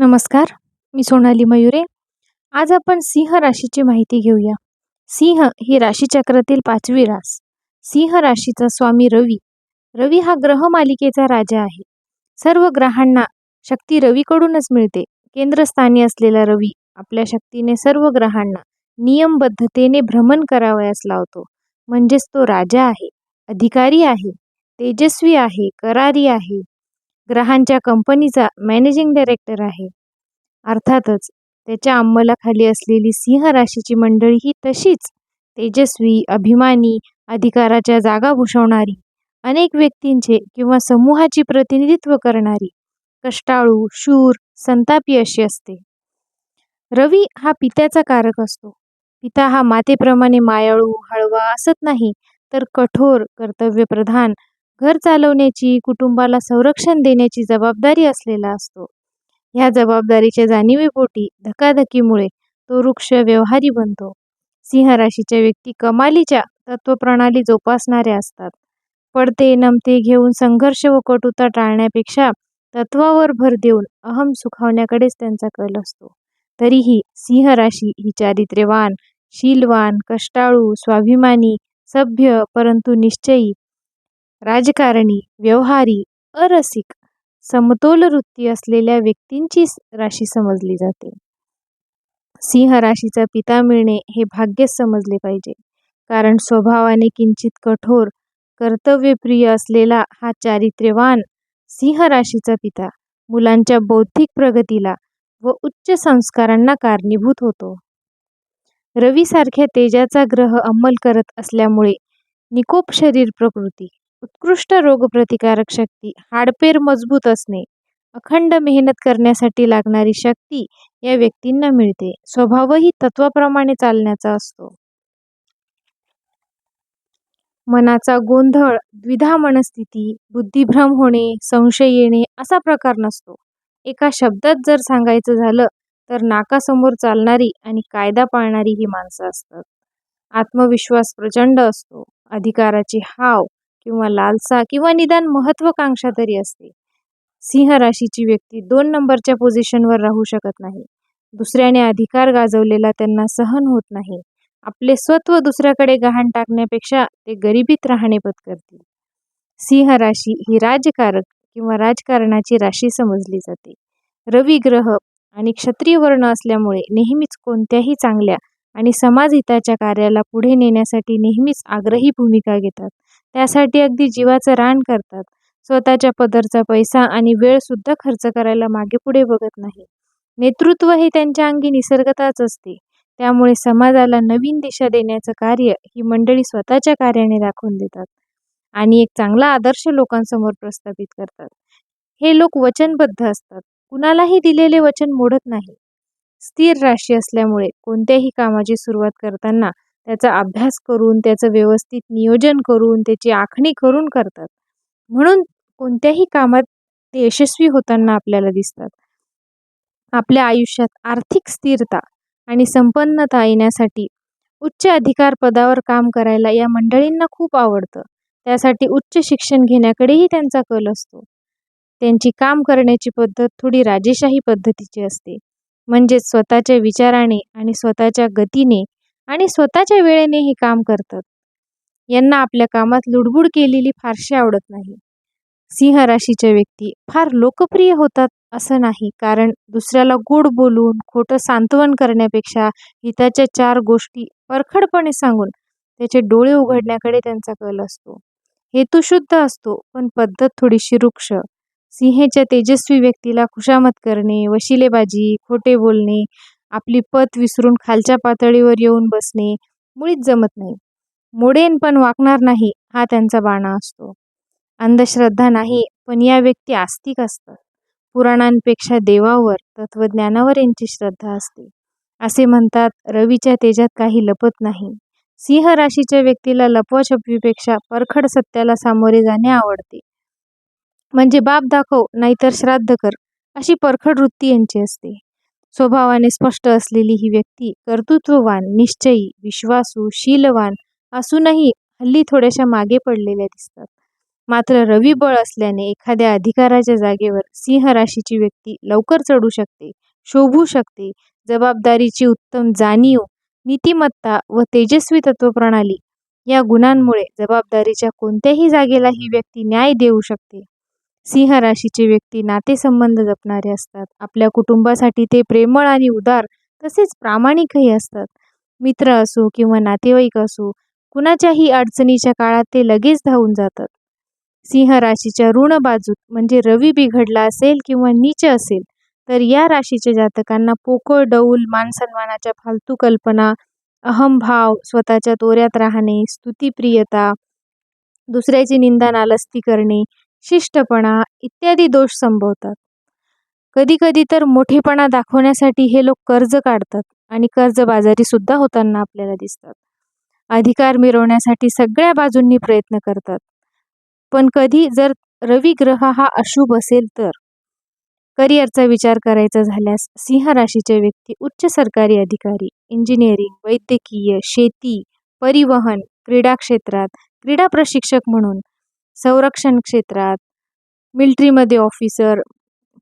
नमस्कार मी सोनाली मयुरे. आज आपण सिंह राशीची माहिती घेऊया. सिंह ही राशीचक्रातील पाचवी रास. सिंह राशीचा स्वामी रवी. रवी हा ग्रह मालिकेचा राजा आहे. सर्व ग्रहांना शक्ती रवीकडूनच मिळते. केंद्रस्थानी असलेला रवी आपल्या शक्तीने सर्व ग्रहांना नियमबद्धतेने भ्रमण करावयास लावतो. म्हणजेच तो राजा आहे अधिकारी आहे तेजस्वी आहे करारी आहे ग्रहांच्या कंपनीचा मॅनेजिंग डायरेक्टर आहे. अर्थातच त्याच्या अंमलाखाली असलेली सिंह राशीची मंडळी ही तशीच तेजस्वी अभिमानी अधिकाराच्या जागा भूषवणारी अनेक व्यक्तींचे किंवा समूहाची प्रतिनिधित्व करणारी कष्टाळू शूर संतापी अशी असते. रवी हा पित्याचा कारक असतो. पिता हा मातेप्रमाणे मायाळू हळवा असत नाही तर कठोर कर्तव्यप्रधान घर चालवण्याची कुटुंबाला संरक्षण देण्याची जबाबदारी असलेला असतो. ह्या जबाबदारीच्या जाणीवेपोटी धकाधकीमुळे तो वृक्ष व्यवहारी बनतो. सिंह राशीच्या व्यक्ती कमालीच्या तत्वप्रणाली जोपासणाऱ्या असतात. पडते नमते घेऊन संघर्ष व कटुता टाळण्यापेक्षा तत्वावर भर देऊन अहम सुखावण्याकडेच त्यांचा कल असतो. तरीही सिंह राशी ही चारित्र्यवान शीलवान कष्टाळू स्वाभिमानी सभ्य परंतु निश्चयी राजकारणी व्यवहारी अरसिक समतोल वृत्ती असलेल्या व्यक्तींची राशी समजली जाते. सिंह राशीचा पिता मिळणे हे भाग्यच समजले पाहिजे. कारण स्वभावाने किंचित कठोर कर्तव्यप्रिय असलेला हा चारित्र्यवान सिंह राशीचा पिता मुलांच्या बौद्धिक प्रगतीला व उच्च संस्कारांना कारणीभूत होतो. रवीसारख्या तेजाचा ग्रह अंमल करत असल्यामुळे निकोप शरीर प्रकृती उत्कृष्ट रोगप्रतिकारक शक्ती हाडपेर मजबूत असणे अखंड मेहनत करण्यासाठी लागणारी शक्ती या व्यक्तींना मिळते. स्वभावही तत्वाप्रमाणे चालण्याचा असतो. मनाचा गोंधळ द्विधा मनस्थिती बुद्धिभ्रम होणे संशय येणे असा प्रकार नसतो. एका शब्दात जर सांगायचं झालं तर नाकासमोर चालणारी आणि कायदा पाळणारी ही माणसं असतात. आत्मविश्वास प्रचंड असतो. अधिकाराची हाव किंवा लालसा किंवा निदान महत्वाकांक्षा तरी असते. सिंह राशीची व्यक्ती दोन नंबरच्या पोझिशनवर राहू शकत नाही. दुसऱ्याने अधिकार गाजवलेला त्यांना सहन होत नाही. आपले स्वत्व दुसऱ्याकडे गहाण टाकण्यापेक्षा ते गरिबीत राहणे पत्करतील सिंह राशी ही राजकारक किंवा राजकारणाची राशी समजली जाते. रवी ग्रह आणि क्षत्रिय वर्ण असल्यामुळे नेहमीच कोणत्याही चांगल्या आणि समाजहिताच्या कार्याला पुढे नेण्यासाठी नेहमीच आग्रही भूमिका घेतात. त्यासाठी अगदी जीवाचं रान करतात. स्वतःच्या पदरचा पैसा आणि वेळसुद्धा खर्च करायला मागे पुढे बघत नाही. नेतृत्व हे त्यांच्या अंगी निसर्गताच असते. त्यामुळे समाजाला नवीन दिशा देण्याचं कार्य ही मंडळी स्वतःच्या कार्याने दाखवून देतात आणि एक चांगला आदर्श लोकांसमोर प्रस्थापित करतात. हे लोक वचनबद्ध असतात. कुणालाही दिलेले वचन मोडत नाही. स्थिर राशी असल्यामुळे कोणत्याही कामाची सुरुवात करताना त्याचा अभ्यास करून त्याचं व्यवस्थित नियोजन करून त्याची आखणी करून करतात. म्हणून कोणत्याही कामात ते यशस्वी होताना आपल्याला दिसतात. आपल्या आयुष्यात आर्थिक स्थिरता आणि संपन्नता येण्यासाठी उच्च अधिकार पदावर काम करायला या मंडळींना खूप आवडतं. त्यासाठी उच्च शिक्षण घेण्याकडेही त्यांचा कल असतो. त्यांची काम करण्याची पद्धत थोडी राजेशाही पद्धतीची असते. म्हणजेच स्वतःच्या विचाराने आणि स्वतःच्या गतीने आणि स्वतःच्या वेळेने हे काम करतात. यांना आपल्या कामात लुडबुड केलेली फारशी आवडत नाही. सिंह राशीच्या व्यक्ती फार लोकप्रिय होतात असं नाही कारण दुसऱ्याला गोड बोलून खोटं सांत्वन करण्यापेक्षा हिताच्या चार गोष्टी परखडपणे सांगून त्याचे डोळे उघडण्याकडे त्यांचा कल असतो. हेतू शुद्ध असतो पण पद्धत थोडीशी रुक्ष. सिंहेच्या तेजस्वी व्यक्तीला खुशामत करणे वशिलेबाजी खोटे बोलणे आपली पत विसरून खालच्या पातळीवर येऊन बसणे मुळीच जमत नाही. मोडेन पण वाकणार नाही हा त्यांचा बाणा असतो. अंधश्रद्धा नाही पण या व्यक्ती आस्तिक असतात. पुराणांपेक्षा देवावर तत्वज्ञानावर यांची श्रद्धा असते. असे म्हणतात रवीच्या तेजात काही लपत नाही. सिंह राशीच्या व्यक्तीला लपवाछपवीपेक्षा परखड सत्याला सामोरे जाणे आवडते. म्हणजे बाप दाखव नाहीतर श्राद्ध कर अशी परखड वृत्ती यांची असते. स्वभावाने स्पष्ट असलेली ही व्यक्ती कर्तृत्ववान निश्चयी विश्वासू शीलवान असूनही हल्ली थोड्याशा मागे पडलेल्या दिसतात. मात्र रवी बळ असल्याने एखाद्या अधिकाराच्या जागेवर सिंह राशीची व्यक्ती लवकर चढू शकते शोभू शकते जबाबदारीची उत्तम जाणीव नीतिमत्ता व तेजस्वी तत्वप्रणाली या गुणांमुळे जबाबदारीच्या कोणत्याही जागेला ही व्यक्ती न्याय देऊ शकते. सिंह राशीचे व्यक्ती नातेसंबंध जपणारे असतात. आपल्या कुटुंबासाठी ते प्रेमळ आणि उदार तसेच प्रामाणिकही असतात. मित्र असो किंवा नातेवाईक असो कुणाच्याही अडचणीच्या काळात ते लगेच धावून जातात. सिंह राशीच्या ऋण बाजूत म्हणजे रवी बिघडला असेल किंवा नीच असेल तर या राशीच्या जातकांना पोकळ डौल मानसन्मानाच्या फालतू कल्पना अहंभाव स्वतःच्या तोऱ्यात राहणे स्तुतीप्रियता दुसऱ्याची निंदा नालस्ती करणे शिष्टपणा इत्यादी दोष संभवतात. कधीकधी तर मोठेपणा दाखवण्यासाठी हे लोक कर्ज काढतात आणि कर्जबाजारीसुद्धा होताना आपल्याला दिसतात. अधिकार मिळवण्यासाठी सगळ्या बाजूंनी प्रयत्न करतात. पण कधी जर रवी ग्रह हा अशुभ असेल तर? करिअरचा विचार करायचा झाल्यास सिंह राशीचे व्यक्ती उच्च सरकारी अधिकारी इंजिनिअरिंग वैद्यकीय शेती परिवहन क्रीडा क्षेत्रात क्रीडा प्रशिक्षक म्हणून संरक्षण क्षेत्रात मिल्ट्रीमध्ये ऑफिसर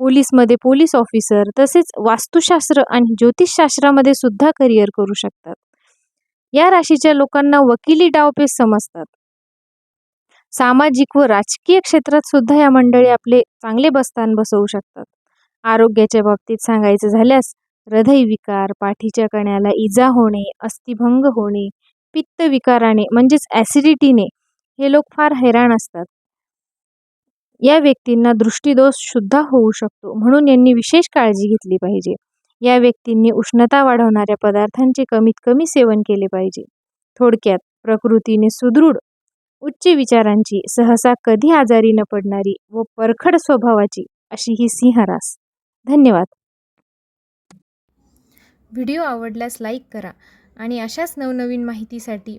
पोलीसमध्ये पोलीस ऑफिसर तसेच वास्तुशास्त्र आणि ज्योतिषशास्त्रामध्ये सुद्धा करिअर करू शकतात. या राशीच्या लोकांना वकिली डावपेच समजतात. सामाजिक व राजकीय क्षेत्रात सुद्धा या मंडळी आपले चांगले बस्तान बसवू शकतात. आरोग्याच्या बाबतीत सांगायचं झाल्यास हृदयविकार पाठीच्या कण्याला इजा होणे अस्थिभंग होणे पित्त विकाराने म्हणजेच ॲसिडिटीने हे लोक फार हैराण असतात. या व्यक्तींना दृष्टीदोष सुद्धा होऊ शकतो म्हणून यांनी विशेष काळजी घेतली पाहिजे. या व्यक्तींनी उष्णता वाढवणाऱ्या पदार्थांचे कमीत कमी सेवन केले पाहिजे. थोडक्यात प्रकृतीने सुदृढ उच्च विचारांची सहसा कधी आजारी न पडणारी व परखड स्वभावाची अशी ही सिंहरास धन्यवाद. व्हिडिओ आवडल्यास लाईक करा आणि अशाच नवनवीन माहितीसाठी